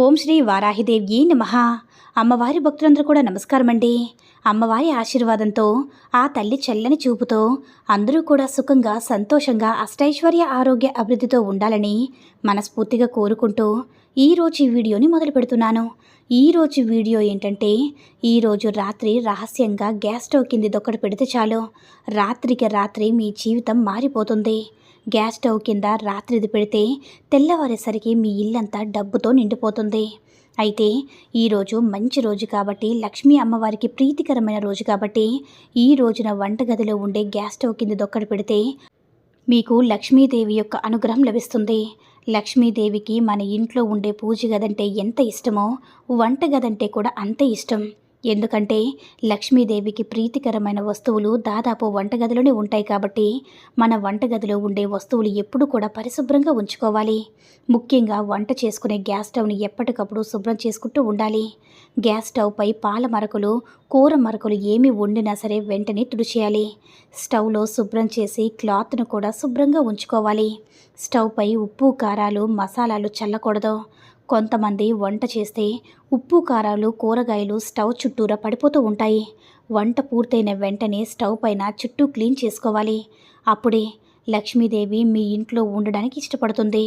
ఓం శ్రీ వారాహిదేవి నమ. అమ్మవారి భక్తులందరూ కూడా నమస్కారం అండి అమ్మవారి ఆశీర్వాదంతో ఆ తల్లి చల్లని చూపుతో అందరూ కూడా సుఖంగా సంతోషంగా అష్టైశ్వర్య ఆరోగ్య అభివృద్ధితో ఉండాలని మనస్ఫూర్తిగా కోరుకుంటూ ఈరోజు ఈ వీడియోని మొదలు పెడుతున్నాను. ఈరోజు వీడియో ఏంటంటే ఈరోజు రాత్రి రహస్యంగా గ్యాస్ స్టవ్ కింది దొక్కడు పెడితే చాలు. రాత్రికి రాత్రి మీ జీవితం మారిపోతుంది. గ్యాస్ స్టవ్ కింద రాత్రిది పెడితే తెల్లవారేసరికి మీ ఇల్లంతా డబ్బుతో నిండిపోతుంది. అయితే ఈరోజు మంచి రోజు కాబట్టి లక్ష్మీ అమ్మవారికి ప్రీతికరమైన రోజు కాబట్టి ఈ రోజున వంటగదిలో ఉండే గ్యాస్ స్టవ్ కింద దొక్కడు పెడితే మీకు లక్ష్మీదేవి యొక్క అనుగ్రహం లభిస్తుంది. లక్ష్మీదేవికి మన ఇంట్లో ఉండే పూజ గదంటే ఎంత ఇష్టమో వంట గదంటే కూడా అంతే ఇష్టం. ఎందుకంటే లక్ష్మీదేవికి ప్రీతికరమైన వస్తువులు దాదాపు వంటగదిలోనే ఉంటాయి కాబట్టి మన వంటగదిలో ఉండే వస్తువులు ఎప్పుడు కూడా పరిశుభ్రంగా ఉంచుకోవాలి. ముఖ్యంగా వంట చేసుకునే గ్యాస్ స్టవ్ని ఎప్పటికప్పుడు శుభ్రం చేసుకుంటూ ఉండాలి. గ్యాస్ స్టవ్పై పాల మరకలు కూర మరకలు ఏమి వండినా సరే వెంటనే తుడిచేయాలి స్టవ్లో శుభ్రం చేసి క్లాత్ను కూడా శుభ్రంగా ఉంచుకోవాలి. స్టవ్పై ఉప్పు కారాలు మసాలాలు చల్లకూడదు. కొంతమంది వంట చేస్తే ఉప్పు కారాలు కూరగాయలు స్టవ్ చుట్టూరా పడిపోతూ ఉంటాయి. వంట పూర్తయిన వెంటనే స్టవ్ పైన చుట్టూ క్లీన్ చేసుకోవాలి. అప్పుడే లక్ష్మీదేవి మీ ఇంట్లో ఉండడానికి ఇష్టపడుతుంది.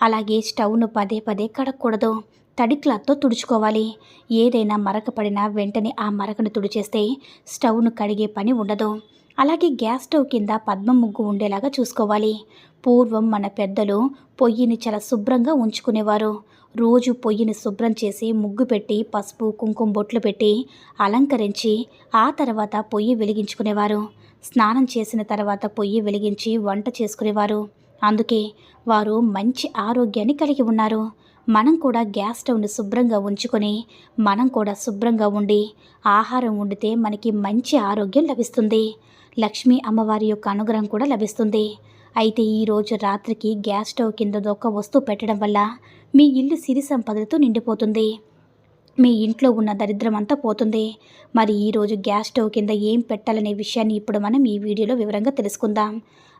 అలాగే స్టవ్ను పదే పదే కడగకూడదు. తడి క్లాత్తో తుడుచుకోవాలి. ఏదైనా మరక పడినా వెంటనే ఆ మరకను తుడిచేస్తే స్టవ్ను కడిగే పని ఉండదు. అలాగే గ్యాస్ స్టవ్ కింద పద్మ ముగ్గు ఉండేలాగా చూసుకోవాలి. పూర్వం మన పెద్దలు పొయ్యిని చాలా శుభ్రంగా ఉంచుకునేవారు. రోజు పొయ్యిని శుభ్రం చేసి ముగ్గు పెట్టి పసుపు కుంకుమ బొట్లు పెట్టి అలంకరించి ఆ తర్వాత పొయ్యి వెలిగించుకునేవారు. స్నానం చేసిన తర్వాత పొయ్యి వెలిగించి వంట చేసుకునేవారు. అందుకే వారు మంచి ఆరోగ్యాన్ని కలిగి ఉన్నారు. మనం కూడా గ్యాస్ స్టవ్ని శుభ్రంగా ఉంచుకొని మనం కూడా శుభ్రంగా ఉండి ఆహారం వండితే మనకి మంచి ఆరోగ్యం లభిస్తుంది. లక్ష్మీ అమ్మవారి యొక్క అనుగ్రహం కూడా లభిస్తుంది. అయితే ఈరోజు రాత్రికి గ్యాస్ స్టవ్ కింద దొక్క వస్తువు పెట్టడం వల్ల మీ ఇల్లు సిరి సంపదలతో నిండిపోతుంది. మీ ఇంట్లో ఉన్న దరిద్రం అంతా పోతుంది. మరి ఈరోజు గ్యాస్ స్టవ్ కింద ఏం పెట్టాలనే విషయాన్ని ఇప్పుడు మనం ఈ వీడియోలో వివరంగా తెలుసుకుందాం.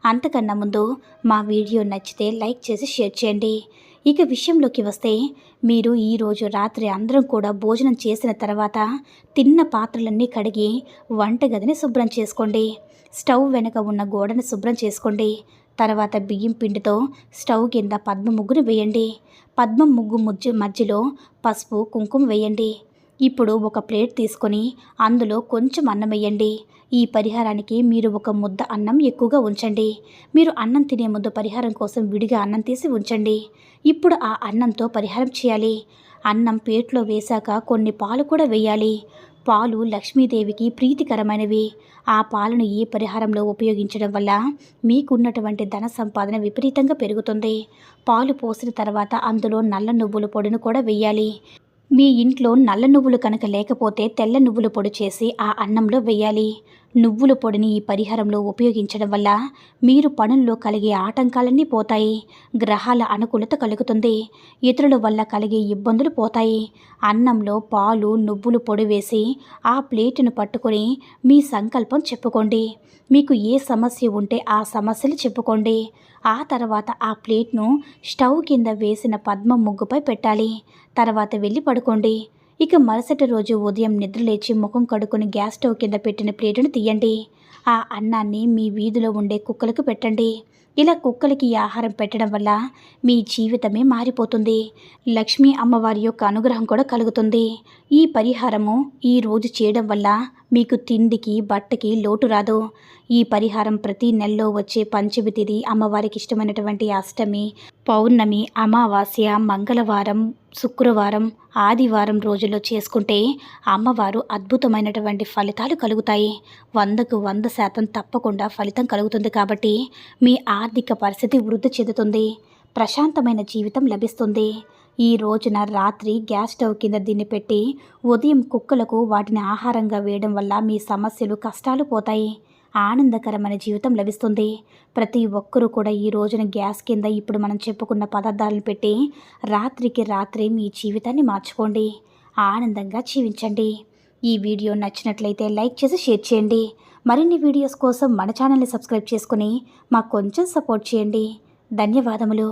అంతకన్నా ముందు మా వీడియో నచ్చితే లైక్ చేసి షేర్ చేయండి. ఇక విషయంలోకి వస్తే మీరు ఈరోజు రాత్రి అందరం కూడా భోజనం చేసిన తర్వాత తిన్న పాత్రలన్నీ కడిగి వంటగదిని శుభ్రం చేసుకోండి. స్టవ్ వెనక ఉన్న గోడను శుభ్రం చేసుకోండి. తర్వాత బియ్యం పిండితో స్టవ్ కింద పద్మ ముగ్గును వేయండి. పద్మ ముగ్గు ముజ్జు మధ్యలో పసుపు కుంకుమ వేయండి. ఇప్పుడు ఒక ప్లేట్ తీసుకొని అందులో కొంచెం అన్నం వేయండి. ఈ పరిహారానికి మీరు ఒక ముద్ద అన్నం ఎక్కువగా ఉంచండి. మీరు అన్నం తినే ముందు పరిహారం కోసం విడిగా అన్నం తీసి ఉంచండి. ఇప్పుడు ఆ అన్నంతో పరిహారం చేయాలి. అన్నం ప్లేట్లో వేశాక కొన్ని పాలు కూడా వేయాలి. పాలు లక్ష్మీదేవికి ప్రీతికరమైనవి. ఆ పాలను ఈ పరిహారంలో ఉపయోగించడం వల్ల మీకున్నటువంటి ధన సంపాదన విపరీతంగా పెరుగుతుంది. పాలు పోసిన తర్వాత అందులో నల్ల నువ్వుల పొడిని కూడా వేయాలి. మీ ఇంట్లో నల్ల నువ్వులు కనుక లేకపోతే తెల్ల నువ్వుల పొడి చేసి ఆ అన్నంలో వేయాలి. నువ్వుల పొడిని ఈ పరిహారంలో ఉపయోగించడం వల్ల మీరు పనుల్లో కలిగే ఆటంకాలన్నీ పోతాయి గ్రహాల అనుకూలత కలుగుతుంది ఇతరుల వల్ల కలిగే ఇబ్బందులు పోతాయి. అన్నంలో పాలు నువ్వులు పొడి వేసి ఆ ప్లేటును పట్టుకొని మీ సంకల్పం చెప్పుకోండి. మీకు ఏ సమస్య ఉంటే ఆ సమస్యలు చెప్పుకోండి. ఆ తర్వాత ఆ ప్లేట్ను స్టవ్ కింద వేసిన పద్మ ముగ్గుపై పెట్టాలి. తర్వాత వెళ్ళి పడుకోండి. ఇక మరుసటి రోజు ఉదయం నిద్రలేచి ముఖం కడుక్కొని గ్యాస్ స్టవ్ కింద పెట్టిన ప్లేటును తీయండి. ఆ అన్నాన్ని మీ వీధిలో ఉండే కుక్కలకు పెట్టండి. ఇలా కుక్కలకి ఆహారం పెట్టడం వల్ల మీ జీవితమే మారిపోతుంది. లక్ష్మీ అమ్మవారి యొక్క అనుగ్రహం కూడా కలుగుతుంది. ఈ పరిహారము ఈ రోజు చేయడం వల్ల మీకు తిండికి బట్టకి లోటు రాదు. ఈ పరిహారం ప్రతి నెలలో వచ్చే పంచమి తిథి అమ్మవారికి ఇష్టమైనటువంటి అష్టమి పౌర్ణమి అమావాస్య మంగళవారం శుక్రవారం ఆదివారం రోజుల్లో చేసుకుంటే అమ్మవారు అద్భుతమైనటువంటి ఫలితాలు కలుగుతాయి. వందకు వంద శాతం తప్పకుండా ఫలితం కలుగుతుంది కాబట్టి మీ ఆర్థిక పరిస్థితి వృద్ధి చెందుతుంది. ప్రశాంతమైన జీవితం లభిస్తుంది. ఈ రోజున రాత్రి గ్యాస్ స్టవ్ కింద దీన్ని పెట్టి ఉదయం కుక్కలకు వాటిని ఆహారంగా వేయడం వల్ల మీ సమస్యలు కష్టాలు పోతాయి. ఆనందకరమైన జీవితం లభిస్తుంది. ప్రతి ఒక్కరూ కూడా ఈ రోజున గ్యాస్ కింద ఇప్పుడు మనం చెప్పుకున్న పదార్థాలను పెట్టి రాత్రికి రాత్రి మీ జీవితాన్ని మార్చుకోండి. ఆనందంగా జీవించండి. ఈ వీడియో నచ్చినట్లయితే లైక్ చేసి షేర్ చేయండి. మరిన్ని వీడియోస్ కోసం మన ఛానల్ని సబ్స్క్రైబ్ చేసుకుని మాకు కొంచెం సపోర్ట్ చేయండి. ధన్యవాదములు.